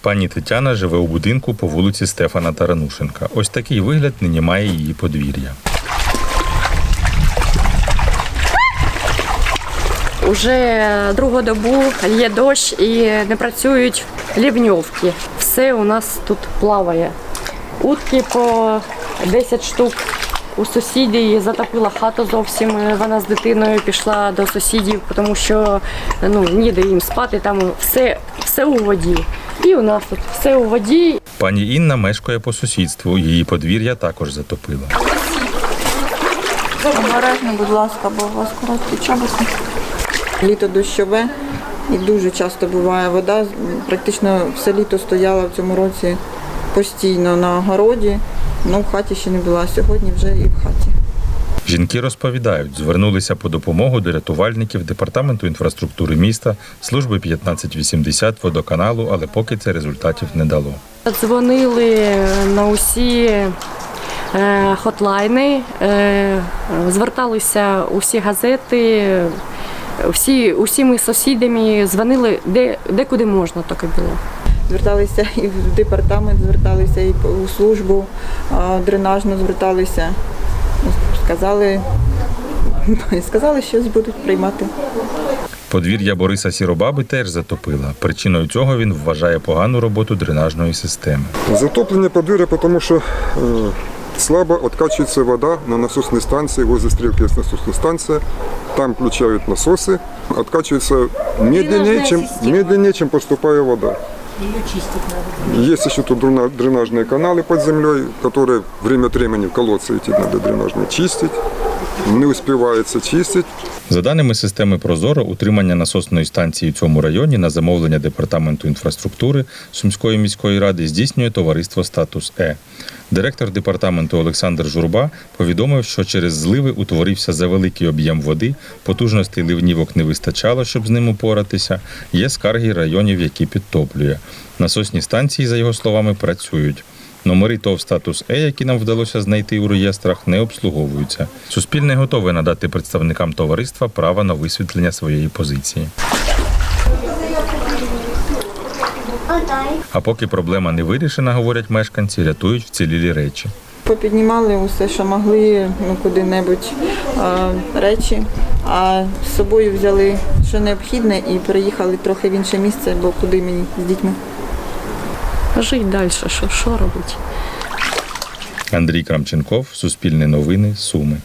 Пані Тетяна живе у будинку по вулиці Стефана Таранушенка. Ось такий вигляд нині має її подвір'я. Уже другу добу є дощ і не працюють лівньовки. Все у нас тут плаває. Утки по 10 штук. У сусідів затопила хату зовсім. Вона з дитиною пішла до сусідів, тому що ну, ніде їм спати, там все, все у воді. І у нас тут все у воді. Пані Інна мешкає по сусідству. Її подвір'я також затопило. Обережно, будь ласка, бо у вас короткі чоботи. Літо дощове і дуже часто буває вода. Практично все літо стояла в цьому році постійно на городі. Ну, в хаті ще не була. Сьогодні вже і в хаті. Жінки розповідають, звернулися по допомогу до рятувальників департаменту інфраструктури міста, служби 1580 водоканалу, але поки це результатів не дало. Дзвонили на усі е, хотлайни, е, зверталися усі газети, всі, усіми сусідами дзвонили де, де куди можна, таке було. Зверталися і в департамент, зверталися і у службу дренажну зверталися. Сказали, сказали, що будуть приймати. Подвір'я Бориса Сіробаби теж затопила. Причиною цього він вважає погану роботу дренажної системи. Затопление подвір'я, потому що э, слабо откачивается вода на насосной станции, возле стрелки есть насосная станция, там включают насосы, откачивается медленнее, чем, медленнее, чем поступая вода. Есть еще тут дрена- дренажные каналы под землей, которые время от времени в колодцы идти надо дренажные чистить. Не успевается чистить. За даними системи Прозоро, утримання насосної станції в цьому районі на замовлення департаменту інфраструктури Сумської міської ради здійснює товариство Статус Е. Директор департаменту Олександр Журба повідомив, що через зливи утворився завеликий об'єм води, потужностей ливнівок не вистачало, щоб з ним упоратися. Є скарги районів, які підтоплює. Насосні станції, за його словами, працюють. Номери ТОВ статус Е, які нам вдалося знайти у реєстрах, не обслуговуються. Суспільне готове надати представникам товариства право на висвітлення своєї позиції. А поки проблема не вирішена, говорять мешканці, рятують вцілілі речі. Попіднімали усе, що могли, ну куди-небудь речі, а з собою взяли що необхідне і переїхали трохи в інше місце, бо куди мені з дітьми. Жить далі, що, що робити? Андрій Крамченков, Суспільне новини, Суми.